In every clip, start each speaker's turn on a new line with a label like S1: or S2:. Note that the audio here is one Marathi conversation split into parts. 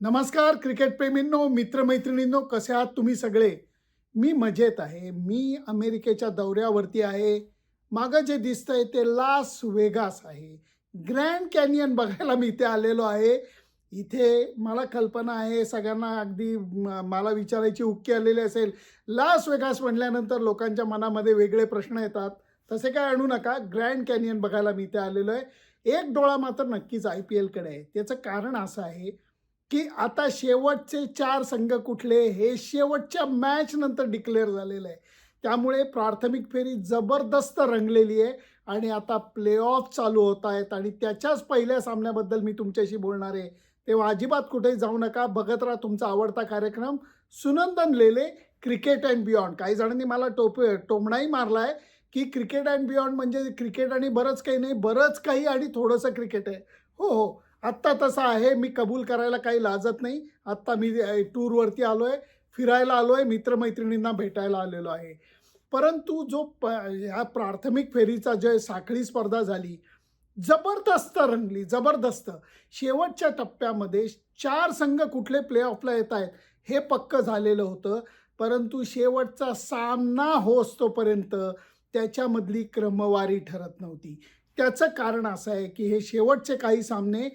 S1: नमस्कार क्रिकेट प्रेमींनो मित्रमैत्रिणींनो कसे आहात तुम्ही सगळे? मी मजेत आहे. मी अमेरिकेच्या दौऱ्यावरती आहे. मागं जे दिसतंय ते लास वेगास आहे. ग्रँड कॅनियन बघायला मी इथे आलेलो आहे. इथे मला कल्पना आहे सगळ्यांना अगदी मला विचारायची उक्की आलेली असेल. लास वेगास म्हणल्यानंतर लोकांच्या मनामध्ये वेगळे प्रश्न येतात. तसे काय आणू नका ग्रँड कॅनियन बघायला मी इथे आलेलो आहे. एक डोळा मात्र नक्कीच आय पी एलकडे आहे. त्याचं कारण असं आहे की आता शेवटचे चार संघ कुठले हे शेवटच्या मॅच नंतर डिक्लेअर झालेलं आहे. त्यामुळे प्राथमिक फेरी जबरदस्त रंगलेली आहे आणि आता प्ले ऑफ चालू होत आहेत आणि त्याच्याच पहिल्या सामन्याबद्दल मी तुमच्याशी बोलणार आहे. तेव्हा अजिबात कुठेही जाऊ नका. बघत राहा तुमचा आवडता कार्यक्रम. Sunandan Lele cricket and beyond काही जणांनी मला टोप टोमणाही मारला आहे की क्रिकेट अँड बियॉन्ड म्हणजे क्रिकेट आणि बरंच काही नाही. बरंच काही आणि थोडंसं क्रिकेट आहे. हो हो. आत्ता तसं आहे मी कबूल करायला काही लाजत नाही. आत्ता मी टूरवरती आलो आहे फिरायला आलो आहे मित्रमैत्रिणींना भेटायला आलेलो आहे. परंतु जो प ह्या प्राथमिक फेरीचा जे साखळी स्पर्धा झाली जबरदस्त रंगली जबरदस्त. शेवटच्या टप्प्यामध्ये चार संघ कुठले प्ले ऑफला येत आहेत हे पक्क झालेलं होतं. परंतु शेवटचा सामना होस्तोपर्यंत त्याच्यामधली क्रमवारी ठरत नव्हती. त्याचं कारण असं आहे की हे शेवटचे काही सामने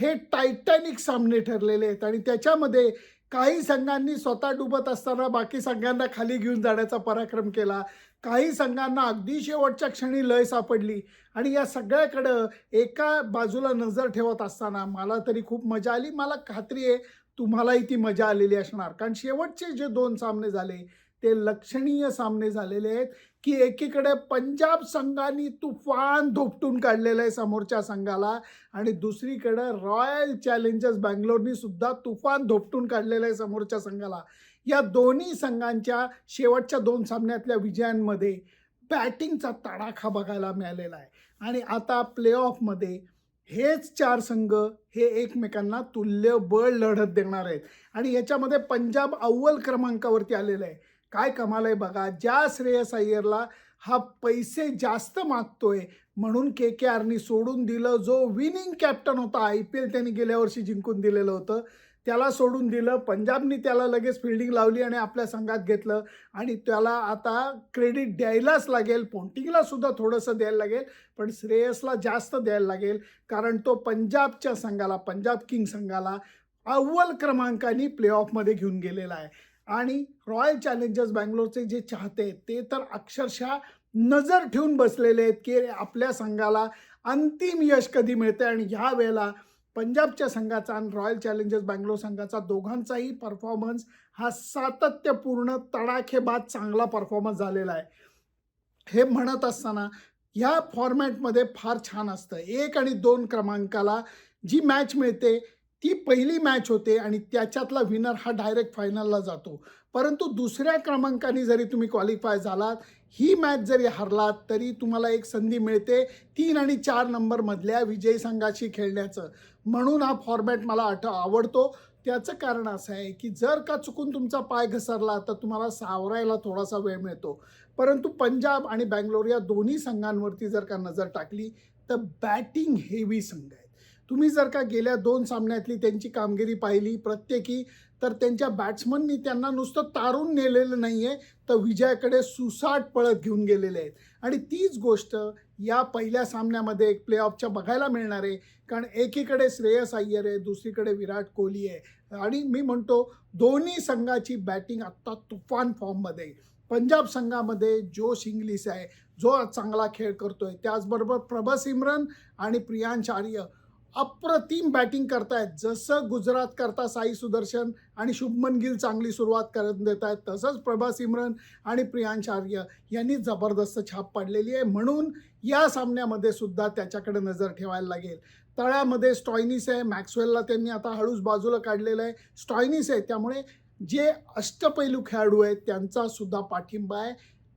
S1: हे टायटॅनिक सामने ठरलेले आहेत आणि त्याच्यामध्ये काही संघांनी स्वतः डुबत असताना बाकी संघांना खाली घेऊन जाण्याचा पराक्रम केला. काही संघांना अगदी शेवटच्या क्षणी लय सापडली आणि या सगळ्याकडं एका बाजूला नजर ठेवत असताना मला तरी खूप मजा आली. मला खात्री आहे तुम्हालाही ती मजा आलेली असणार. कारण शेवटचे जे दोन सामने झाले ते लक्षणीय सामने झालेले आहेत की एकीकडे पंजाब संघाने तुफान धोपटून काढलेलं आहे समोरच्या संघाला आणि दुसरीकडं रॉयल चॅलेंजर्स बँगलोरनी सुद्धा तुफान धोपटून काढलेलं आहे समोरच्या संघाला. या दोन्ही संघांच्या शेवटच्या दोन सामन्यातल्या विजयांमध्ये बॅटिंगचा तडाखा बघायला मिळालेला आहे. आणि आता प्ले ऑफमध्ये हेच चार संघ हे एकमेकांना तुल्य बळ लढत देणार आहेत. आणि याच्यामध्ये पंजाब अव्वल क्रमांकावरती आलेलं आहे. काय कमाल आहे बघा ज्या श्रेयस अय्यरला हा पैसे जास्त मागतोय म्हणून के के आरनी सोडून दिलं जो विनिंग कॅप्टन होता आय पी एल त्यांनी गेल्या वर्षी जिंकून दिलेलं होतं त्याला सोडून दिलं पंजाबनी त्याला लगेच फिल्डिंग लावली आणि आपल्या संघात घेतलं आणि त्याला आता क्रेडिट द्यायलाच लागेल पोंटिंगला सुद्धा थोडंसं द्यायला लागेल पण श्रेयसला जास्त द्यायला लागेल कारण तो पंजाबच्या संघाला पंजाब किंग संघाला अव्वल क्रमांकाने प्ले ऑफमध्ये घेऊन गेलेला आहे. आणि रॉयल चॅलेंजर्स बँगलोरचे जे चाहते ते तर अक्षरशः नजर ठेवून बसलेले आहेत की आपल्या संघाला अंतिम यश कधी मिळते आणि ह्या वेळेला पंजाबच्या संघाचा आणि रॉयल चॅलेंजर्स बँगलोर संघाचा दोघांचाही परफॉर्मन्स हा सातत्यपूर्ण तडाखेबाद चांगला परफॉर्मन्स झालेला आहे. हे म्हणत असताना ह्या फॉर्मॅटमध्ये फार छान असतं. एक आणि दोन क्रमांकाला जी मॅच मिळते ती पहिली मॅच होते आणि त्याच्यातला विनर हा डायरेक्ट फायनलला जातो. परंतु दुसऱ्या क्रमांकाने जरी तुम्ही क्वालिफाय झालात ही मॅच जरी हरलात तरी तुम्हाला एक संधी मिळते तीन आणि चार नंबरमधल्या विजयी संघाशी खेळण्याचं. म्हणून हा फॉर्मॅट मला आठ आवडतो. त्याचं कारण असं आहे की जर का चुकून तुमचा पाय घसरला तर तुम्हाला सावरायला थोडासा वेळ मिळतो. परंतु पंजाब आणि बँगलोर या दोन्ही संघांवरती जर का नजर टाकली तर बॅटिंग हेवी संघ आहे. तुम्ही जर का गेल्या दोन सामन्यातली त्यांची कामगिरी पाहिली प्रत्येकी तर त्यांच्या बॅट्समननी त्यांना नुसतं तारून नेलेलं नाही आहे तर विजयाकडे सुसाट पळत घेऊन गेलेले आहेत. आणि तीच गोष्ट या पहिल्या सामन्यामध्ये एक प्लेऑफच्या बघायला मिळणार आहे कारण एकीकडे श्रेयस अय्यर आहे दुसरीकडे विराट कोहली आहे. आणि मी म्हणतो दोन्ही संघाची बॅटिंग आत्ता तुफान फॉर्ममध्ये पंजाब संघामध्ये जोश इंग्लिश आहे जो आज चांगला खेळ करतोय. त्याचबरोबर प्रभस इम्रन आणि प्रियांश आर्य. अप्रतिम बॅटिंग करतायत. जसं गुजरात करता साई सुदर्शन आणि शुभमन गिल चांगली सुरुवात करत देत आहेत तसंच प्रभा सिमरन आणि प्रियांश आर्य यांनी जबरदस्त छाप पाडलेली आहे. म्हणून या सामन्यामध्ये सुद्धा त्याच्याकडे नजर ठेवायला लागेल. तळ्यामध्ये स्टॉयनिस आहे. मॅक्सवेलला त्यांनी आता हळूच बाजूला काढलेलं आहे. स्टॉयनिस आहे. त्यामुळे जे अष्टपैलू खेळाडू आहेत त्यांचा सुद्धा पाठिंबा आहे.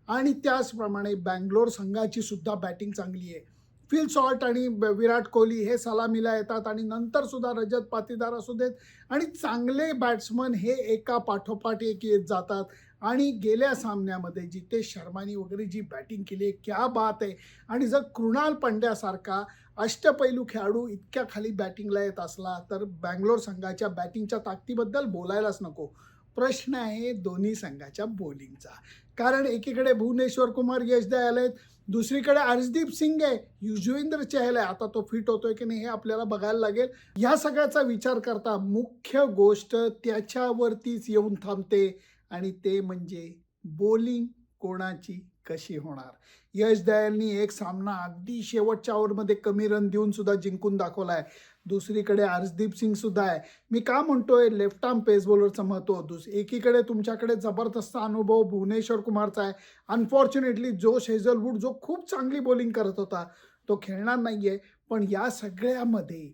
S1: आणि त्याचप्रमाणे बँगलोर संघाची सुद्धा बॅटिंग चांगली आहे. फिल सॉल्ट आणि विराट कोहली हे सलामीला येतात आणि नंतर सुद्धा रजत पाटीदार असू देत. आणि चांगले बॅट्समन हे एका पाठोपाठ एक येत जातात. आणि गेल्या सामन्यामध्ये जितेश शर्मानी वगैरे जी बॅटिंग केली आहे क्या बात आहे. आणि जर कृणाल पंड्यासारखा अष्टपैलू खेळाडू इतक्या खाली बॅटिंगला येत असला तर बँगलोर संघाच्या बॅटिंगच्या ताकदीबद्दल बोलायलाच नको. प्रश्न आहे दोन्ही संघाच्या बॉलिंगचा कारण एकीकडे भुवनेश्वर कुमार यश द्यायला आहेत दुसरीकडे अर्शदीप सिंग आहे युजवेंद्र चहल आहे. आता तो फिट होतोय की नाही हे आपल्याला बघायला लागेल. ह्या सगळ्याचा विचार करता मुख्य गोष्ट त्याच्यावरतीच येऊन थांबते आणि ते म्हणजे बॉलिंग कोणाची कशी होणार? यश दयालनी एक सामना अगदी शेवटच्या ओव्हरमध्ये कमी रन देऊन सुद्धा जिंकून दाखवला आहे दुसरीकडे हर्षदीप सिंग सुद्धा आहे. मी का म्हणतोय लेफ्ट आर्म पेस बॉलरचं महत्त्व दुस एकीकडे तुमच्याकडे जबरदस्त अनुभव भुवनेश्वर कुमारचा आहे. अनफॉर्च्युनेटली जोश हेझलवूड जो खूप चांगली बॉलिंग करत होता तो खेळणार नाही आहे पण या सगळ्यामध्ये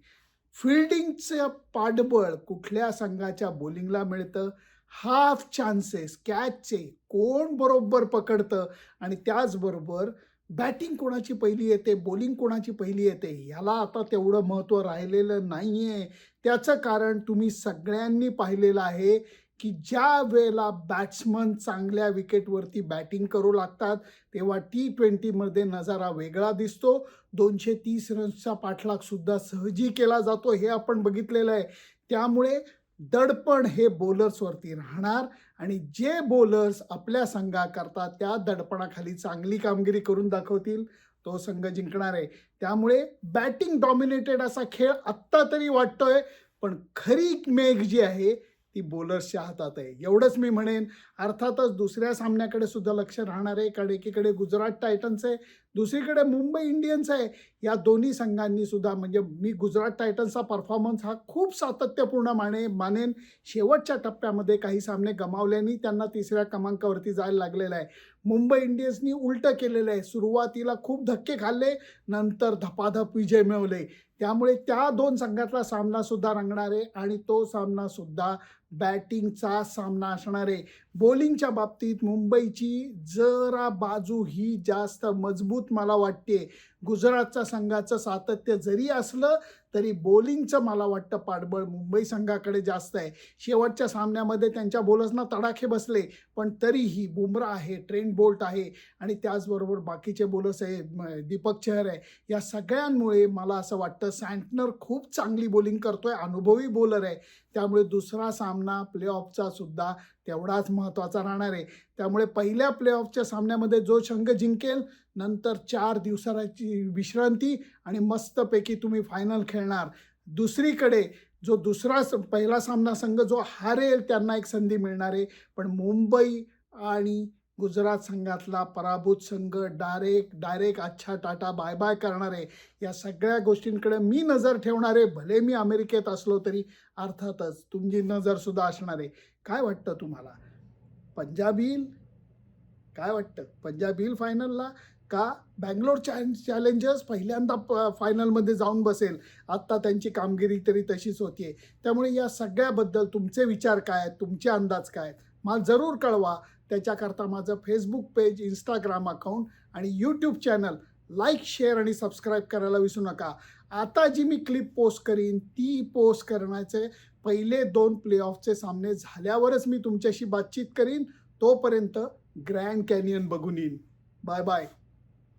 S1: फिल्डिंगचं पाठबळ कुठल्या संघाच्या बॉलिंगला मिळतं? हाफ चान्सेस कॅचचे कोण बरोबर पकडतं? आणि त्याचबरोबर बॅटिंग कोणाची पहिली येते बॉलिंग कोणाची पहिली येते ह्याला आता तेवढं महत्त्व राहिलेलं नाही आहे त्याचं कारण तुम्ही सगळ्यांनी पाहिलेलं आहे की ज्या वेळेला बॅट्समन चांगल्या विकेटवरती बॅटिंग करू लागतात तेव्हा टी ट्वेंटीमध्ये नजारा वेगळा दिसतो. दोनशे तीस रन्सचा पाठलागसुद्धा सहजी केला जातो हे आपण बघितलेलं आहे. त्यामुळे दडपण हे बॉलर्सवरती राहणार आणि जे बॉलर्स आपल्या संघाकरता त्या दडपणाखाली चांगली कामगिरी करून दाखवतील. तो संघ जिंकणार आहे. त्यामुळे बॅटिंग डॉमिनेटेड असा खेळ आत्ता तरी वाटतोय पण खरी मेघ जी आहे ती बॉलर्सच्या हातात आहे. एवढंच मी म्हणेन. अर्थातच दुसऱ्या सामन्याकडे सुद्धा लक्ष राहणार आहे कारण एकीकडे गुजरात टायटन्स आहे दुसरीकडे मुंबई इंडियन्स आहे. या दोन्ही संघांनी सुद्धा म्हणजे मी गुजरात टायटन्सचा परफॉर्मन्स हा खूप सातत्यपूर्ण माने मानेन. शेवटच्या टप्प्यामध्ये काही सामने गमावल्याने त्यांना तिसऱ्या क्रमांकावरती जायला लागलेलं आहे. मुंबई इंडियन्सनी उलटं केलेलं आहे. सुरुवातीला खूप धक्के खाल्ले नंतर धपाधप विजय मिळवले. त्यामुळे त्या दोन संघातला सामनासुद्धा रंगणार आहे आणि तो सामनासुद्धा बॅटिंगचा सामना असणार. आहे बॉलिंगच्या बाबतीत मुंबईची जरा बाजू ही जास्त मजबूत मला वाटते. गुजरातच्या संघाचं सातत्य जरी असलं तरी बॉलिंगचं मला वाटतं पाठबळ मुंबई संघाकडे जास्त आहे. शेवटच्या सामन्यामध्ये त्यांच्या बॉलर्सना तडाखे बसले पण तरीही बुमरा आहे ट्रेंड बोल्ट आहे आणि त्याचबरोबर बाकीचे बॉलर्स आहे दीपक चहर आहे. या सगळ्यांमुळे मला असं वाटतं सँटनर खूप चांगली बॉलिंग करतोय अनुभवी बॉलर आहे. त्यामुळे दुसरा सामना प्लेऑफचा सुद्धा तेवढाच महत्त्वाचा राहणार आहे. त्यामुळे पहिल्या प्लेऑफच्या सामन्यामध्ये जो संघ जिंकेल नंतर चार दिवसाची विश्रांती आणि मस्तपैकी तुम्ही फायनल खेळणार. दुसरीकडे जो दुसरा स- पहिला सामना संघ जो हारेल त्यांना एक संधी मिळणार आहे. पण मुंबई आणि गुजरात संघातला पराभूत संघ डायरेक्ट डायरेक्ट अच्छा टाटा बाय बाय करणारे. या सगळ्या गोष्टींकडे मी नजर ठेवणारे भले मी अमेरिकेत असलो तरी अर्थातच तुमची नजरसुद्धा असणारे. काय वाटतं तुम्हाला? पंजाब येईल? काय वाटतं? पंजाब येईल फायनलला का बँगलोर चॅन चॅलेंजर्स पहिल्यांदा प फायनलमध्ये जाऊन बसेल? आत्ता त्यांची कामगिरी तरी तशीच होतीये. त्यामुळे या सगळ्याबद्दल तुमचे विचार काय आहेत? तुमचे अंदाज काय आहेत? मला जरूर कळवा. त्याच्याकरता माझं फेसबुक पेज इंस्टाग्राम अकाउंट आणि यूट्यूब चॅनल लाईक शेअर आणि सबस्क्राईब करायला विसरू नका. आता जी मी क्लिप पोस्ट करीन ती पोस्ट करण्याचे पहिले दोन प्लेऑफचे सामने झाल्यावरच मी तुमच्याशी बातचीत करीन. तोपर्यंत ग्रँड कॅनियन बघून येईन. Bye bye